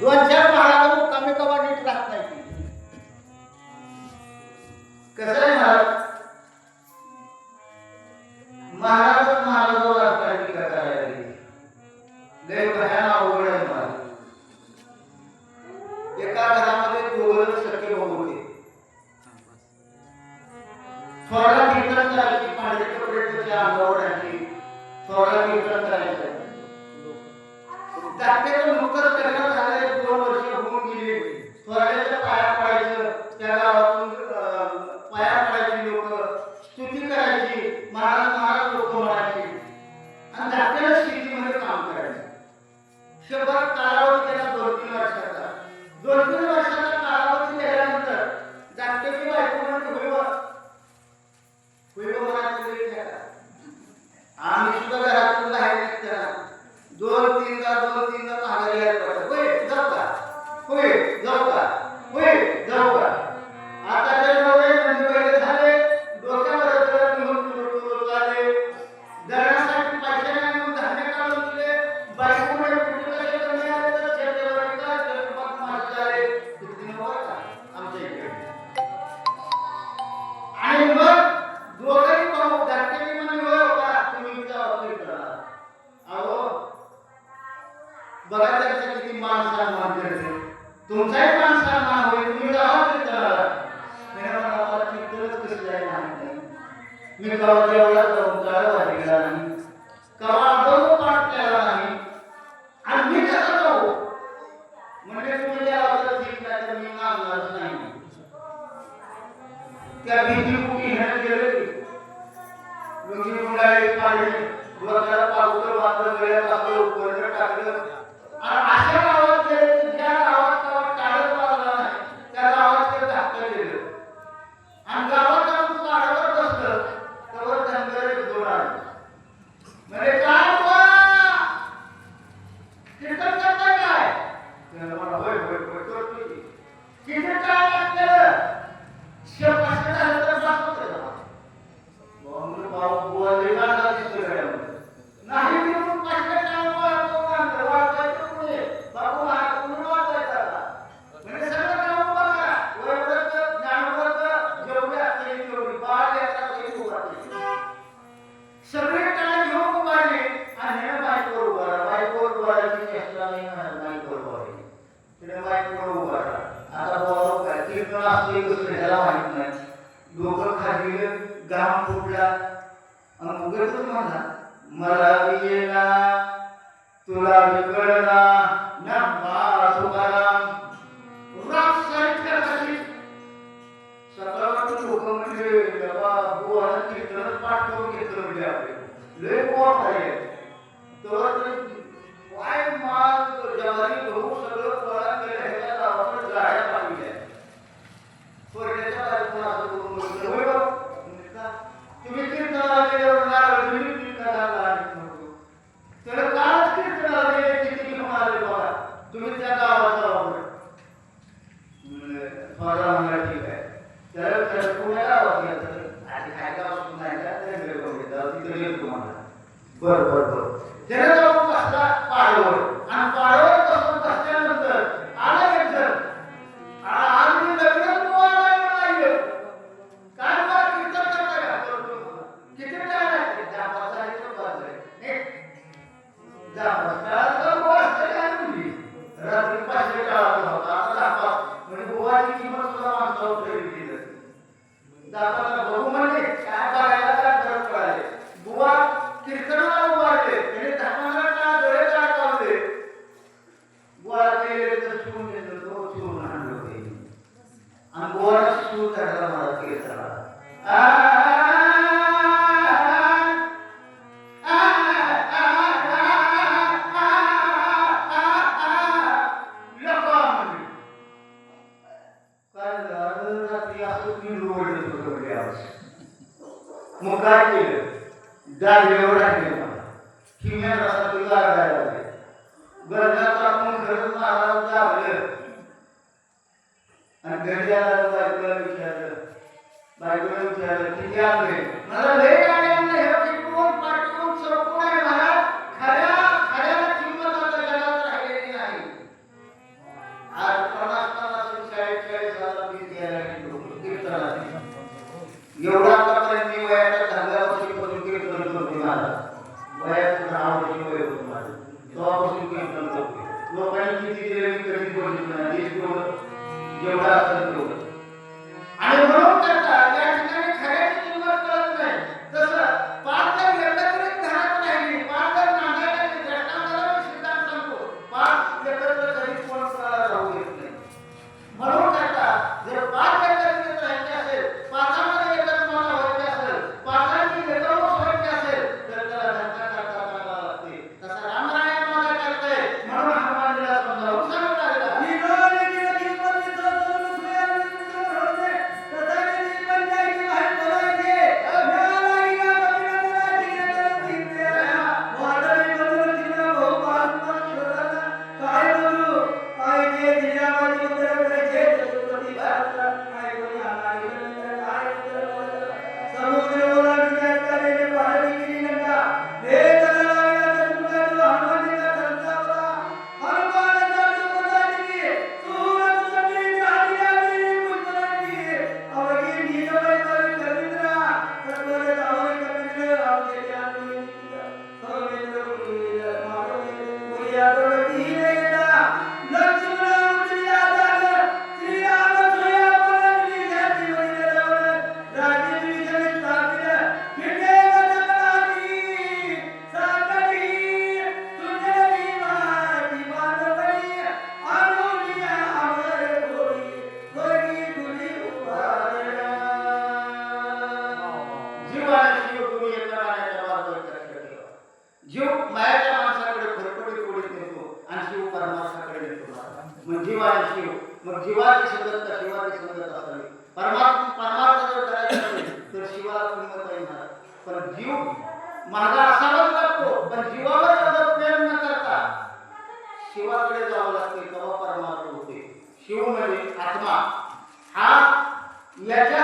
乱讲 रात्री पाचशे टाळा मग काय केलं? जागेवर टाकले मला. किमान रस्ता ते लागायला लागले. गरजात आपण गरज आला जागलं आणि घरी आला बायकोला विचारलं. बायकोला विचारलं किती आले? मला लय आले. E eu estava fazendo Shiv म्हणजे आत्मा. हा याच्या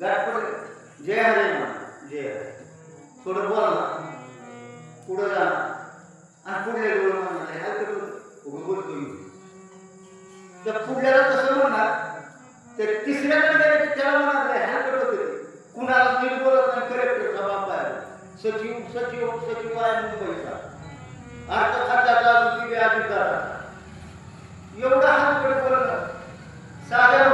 जरा पुढे जय हरे जय थोडं बोला पुढं जा आणि पुढल्या डोळ म्हणणार ह्या करून बोलतो जर पुढल्याला तसं म्हणणार. तर तिसऱ्या त्याला म्हणणार ह्या करत होते कुणाला नीट बोलत नाही करेक्टरचा बाप आहे. सचिव सचिव सचिव आहे मुंबईचा. अर्थ खात्याचा अधिकार एवढा हात कडे बोलत साध्या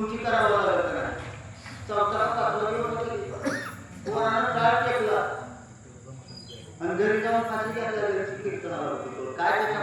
तुमची करावं लागत नाही? चौथा कोणाला आणि घरी जाऊन माझी घ्यायला काय त्याच्या